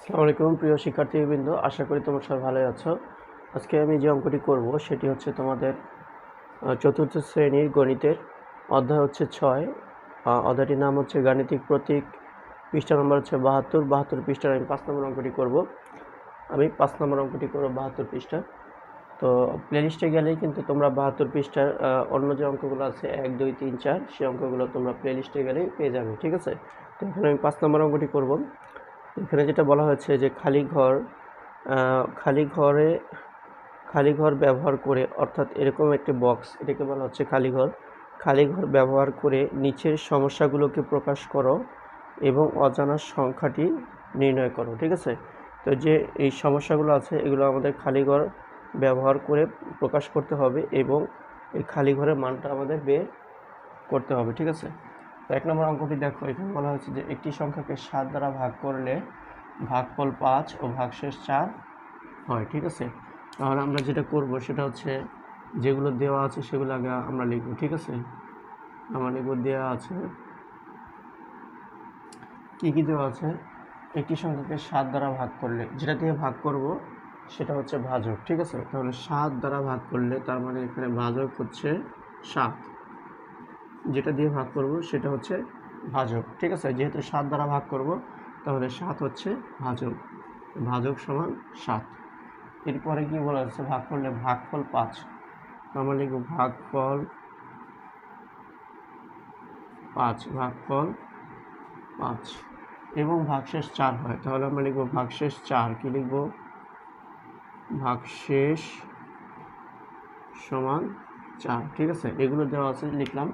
আসসালামু আলাইকুম, প্রিয় শিক্ষার্থীবৃন্দ। আশা করি তোমরা সবাই ভালোই আছো। আজকে আমি যে অঙ্কটি করব, সেটি হচ্ছে তোমাদের চতুর্থ শ্রেণির গণিতের অধ্যায় হচ্ছে ছয়। অধ্যায়টির নাম হচ্ছে গাণিতিক প্রতীক, পৃষ্ঠা নম্বর হচ্ছে বাহাত্তর। বাহাত্তর পৃষ্ঠার আমি পাঁচ নম্বর অঙ্কটি করব। আমি পাঁচ নম্বর অঙ্কটি করব বাহাত্তর পৃষ্ঠা। তো প্লেলিস্টে গেলেই কিন্তু তোমরা বাহাত্তর পৃষ্ঠার অন্য যে অঙ্কগুলো আছে, এক, দুই, তিন, চার, সেই অঙ্কগুলো তোমরা প্লেলিস্টে গেলেই পেয়ে যাবে, ঠিক আছে? তো এখানে আমি পাঁচ নম্বর অঙ্কটি করব। এখানে যেটা বলা হয়েছে যে খালি ঘর খালি ঘরে, খালি ঘর ব্যবহার করে, অর্থাৎ এরকম একটি বক্স এটাকে বলা হচ্ছে খালি ঘর খালি ঘর ব্যবহার করে নিচের সমস্যাগুলোকে প্রকাশ করো এবং অজানা সংখ্যাটি নির্ণয় করো, ঠিক আছে? তো যে এই সমস্যাগুলো আছে, এগুলো আমাদের খালি ঘর ব্যবহার করে প্রকাশ করতে হবে এবং এই খালি ঘরের মানটা আমাদের বের করতে হবে, ঠিক আছে? তো এক নম্বর অঙ্কটি দেখো, এখানে বলা হয়েছে যে একটি সংখ্যাকে সাত দ্বারা ভাগ করলে ভাগফল পাঁচ ও ভাগশেষ চার হয়, ঠিক আছে? তাহলে আমরা যেটা করব সেটা হচ্ছে যেগুলো দেওয়া আছে সেগুলো আগে আমরা লিখব, ঠিক আছে? আমার লিখব দেওয়া আছে কি কি দেওয়া আছে? একটি সংখ্যাকে সাত দ্বারা ভাগ করলে, যেটা দিয়ে ভাগ করব সেটা হচ্ছে ভাজক, ঠিক আছে? তাহলে সাত দ্বারা ভাগ করলে তার মানে এখানে ভাজক হচ্ছে সাত। যেটা দিয়ে ভাগ করব সেটা হচ্ছে ভাজক। ঠিক আছে? যেহেতু সাত দ্বারা ভাগ করব, তাহলে সাত হচ্ছে ভাজক। ভাজক সমান সাত। এরপরে কি বলা হচ্ছে? ভাগ করলে ভাগফল পাঁচ। আমরা লিখব ভাগফল পাঁচ ভাগফল পাঁচ। এবং ভাগশেষ চার হয়। তাহলে আমরা লিখব ভাগশেষ চার। কি লিখব? ভাগশেষ সমান চার। ঠিক আছে? এগুলো দেওয়া আছে, লিখলাম।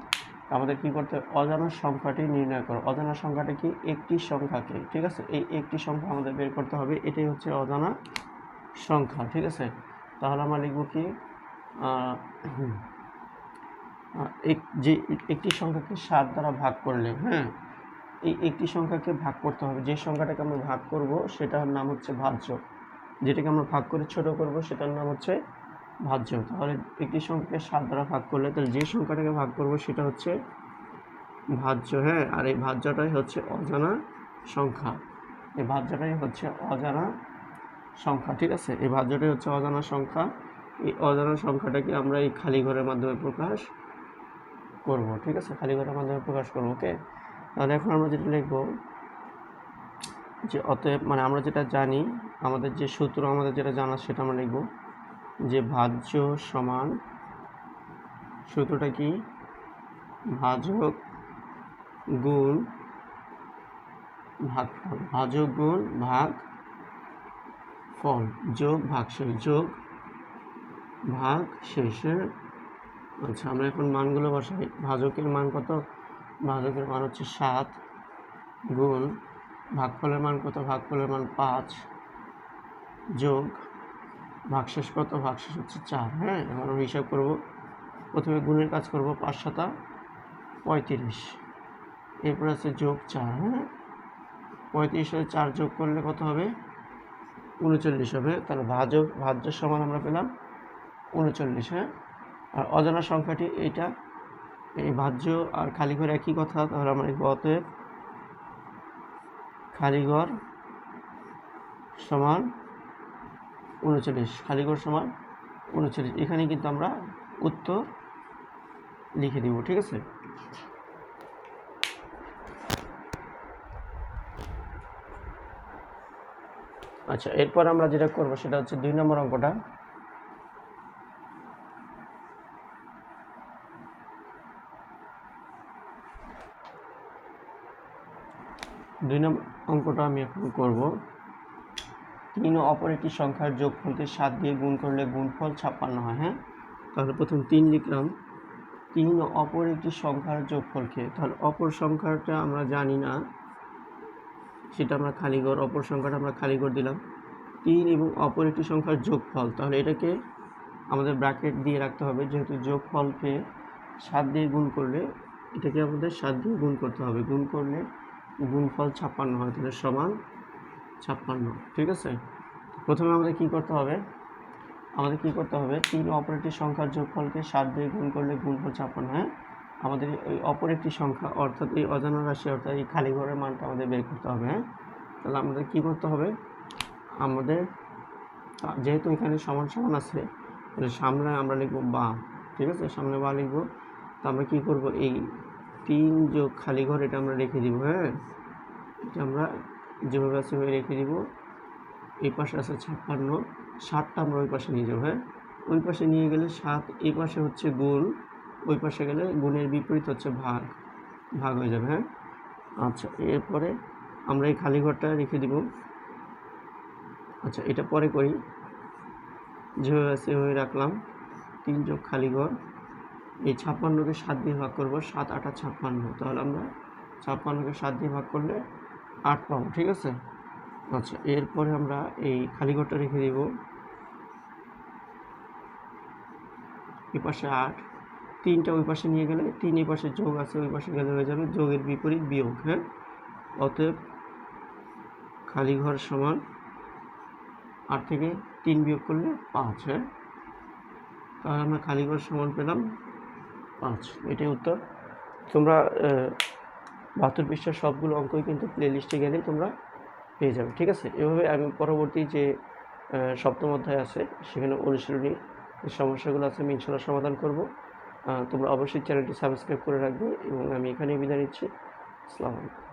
আমাদের কি করতে হবে? অজানা সংখ্যাটি নির্ণয় করো। অজানা সংখ্যাটা কি? একটি সংখ্যাকে। ঠিক আছে? এই একটি সংখ্যা আমাদের বের করতে হবে। এটাই হচ্ছে অজানা সংখ্যা। ঠিক আছে? তাহলে আমরা লিখব কি? এক, যে একটি সংখ্যাকে সাত দ্বারা ভাগ করলে হ্যাঁ? এই একটি সংখ্যাকে ভাগ করতে হবে। যে সংখ্যাটাকে আমরা ভাগ করব, সেটার নাম হচ্ছে ভাজ্য। যেটাকে আমরা ভাগ করে ছোট করব, সেটার নাম হচ্ছে ভাজ্য। তাহলে একটি সংখ্যাকে সাত দ্বারা ভাগ করলে তাহলে যে সংখ্যাটাকে ভাগ করব সেটা হচ্ছে ভাজ্য হ্যাঁ? আর এই ভাজ্যটাই হচ্ছে অজানা সংখ্যা। এই ভাজ্যটাই হচ্ছে অজানা সংখ্যা, ঠিক আছে? এই ভাজ্যটাই হচ্ছে অজানা সংখ্যা। এই অজানা সংখ্যাটাকে আমরা এই খালি ঘরের মাধ্যমে প্রকাশ করব, ঠিক আছে? খালি ঘরের মাধ্যমে প্রকাশ করব, ওকে? তাহলে এখন আমরা যেটা লিখব, যে অতএব মানে আমরা যেটা জানি, আমাদের যে সূত্র আমাদের যেটা জানা সেটা আমরা লিখব। যে ভাজ্য সমান সূত্রটা কি? ভাজক গুণ ভাগফল ভাজক গুণ ভাগ ফল। যোগ ভাগশেষ। যোগ ভাগ শেষের আচ্ছা আমরা এখন মানগুলো বসাই। ভাজকের মান কত? ভাজকের মান হচ্ছে সাত গুণ ভাগফলের মান কত? ভাগফলের মান পাঁচ যোগ ভাগশেষ কত? ভাগশেষ হচ্ছে চার। হ্যাঁ এবার আমরা হিসাব করব। প্রথমে গুণের কাজ করব পাঁচ সাতা পঁয়ত্রিশ। এরপর আছে যোগ চার হ্যাঁ? পঁয়ত্রিশ সাথে চার যোগ করলে কত হবে? উনচল্লিশ হবে। তাহলে ভাজক ভাজ্য সমান আমরা পেলাম উনচল্লিশ হ্যাঁ? আর অজানা সংখ্যাটি এইটা। এই ভাজ্য আর খালিঘর একই কথা, তাহলে আমরা অতএব খালিঘর সমান উনচল্লিশ খালিঘর সমান উনচল্লিশ। এখানে কিন্তু আমরা উত্তর লিখে দিব ঠিক আছে? আচ্ছা এরপর আমরা যেটা করব সেটা হচ্ছে দুই নম্বর অঙ্কটা। দুই নম্বর অঙ্কটা আমি এখন করব। তিন ও অপর একটি সংখ্যার যোগফলকে সাত দিয়ে গুণ করলে গুণফল ছাপ্পান্ন হয় হ্যাঁ? তাহলে প্রথম তিন লিখলাম। তিন ও অপর একটি সংখ্যার যোগফলকে, তাহলে অপর সংখ্যাটা আমরা জানি না। সেটা আমরা খালি ঘর অপর সংখ্যাটা আমরা খালি ঘর দিলাম। তিন এবং অপর একটি সংখ্যার যোগফল, তাহলে এটাকে আমাদের ব্র্যাকেট দিয়ে রাখতে হবে। যেহেতু যোগফলকে সাত দিয়ে গুণ করলে এটাকে আমাদের সাত দিয়ে গুণ করতে হবে। গুণ করলে গুণফল ছাপ্পান্ন হয়, তাহলে সমান ছাপ্পান্ন। ঠিক আছে? প্রথমে আমাদের কি করতে হবে? আমাদের কি করতে হবে? তিন অপর একটি সংখ্যার যোগফলকে সাত দিয়ে গুণ করলে গুণফল ছাপ্পান্ন, হয়? আমাদের এই অপর একটি সংখ্যা, অর্থাৎ এই অজানা রাশি, অর্থাৎ এই খালি ঘরের মানটা আমাদের বের করতে হবে হ্যাঁ? তাহলে আমাদের কি করতে হবে? আমাদের যেহেতু এখানে সমান সমান আছে, তাহলে সামনে আমরা লিখব বা, ঠিক আছে? সামনে বা লিখব। তো আমরা কী করব? এই তিন যোগ খালি ঘর, এটা আমরা রেখে দিব হ্যাঁ? এটা আমরা যেভাবে আছে ওই রেখে দিব। এই পাশে আছে ছাপ্পান্ন ষাটটা আমরা ওই পাশে নিয়ে যাব হ্যাঁ? ওই পাশে নিয়ে গেলে সাত, এই পাশে হচ্ছে গুণ, ওই পাশে গেলে গুণের বিপরীত হচ্ছে ভাগ ভাগ হয়ে যাবে হ্যাঁ? আচ্ছা এরপরে আমরা এই খালি ঘরটা রেখে দিব। আচ্ছা এটা পরে করি। যেভাবে আছে সেভাবে রাখলাম। তিন যোগ খালি ঘর, এই ছাপ্পান্নকে সাত দিয়ে ভাগ করব, সাত আটা ছাপ্পান্ন। তাহলে আমরা ছাপ্পান্নকে সাত দিয়ে ভাগ করলে আট পাবো ঠিক আছে? আচ্ছা এরপরে আমরা এই খালি ঘরটা রেখে দিব। এই পাশে আট, তিনটা ওই পাশে নিয়ে গেলে, তিন এই পাশে যোগ আছে, ওই পাশে গেলে হয়ে যাবে যোগের বিপরীত বিয়োগ হ্যাঁ? অতএব খালি ঘর সমান আট থেকে তিন বিয়োগ করলে পাঁচ হ্যাঁ? তাহলে আমরা খালি ঘর সমান পেলাম পাঁচ, এটাই উত্তর। তোমরা বাহাত্তর পৃষ্ঠার সবগুলো অঙ্কই কিন্তু প্লে লিস্টে গেলেই তোমরা পেয়ে যাবে, ঠিক আছে? এভাবে আমি পরবর্তী যে সপ্তম অধ্যায় আছে, সেখানে অনুশীলনী সমস্যাগুলো আছে, আমি ইনশাল্লাহ সমাধান করব। তোমরা অবশ্যই চ্যানেলটি সাবস্ক্রাইব করে রাখবে এবং আমি এখানেই বিদায় নিচ্ছি। আসসালামু আলাইকুম।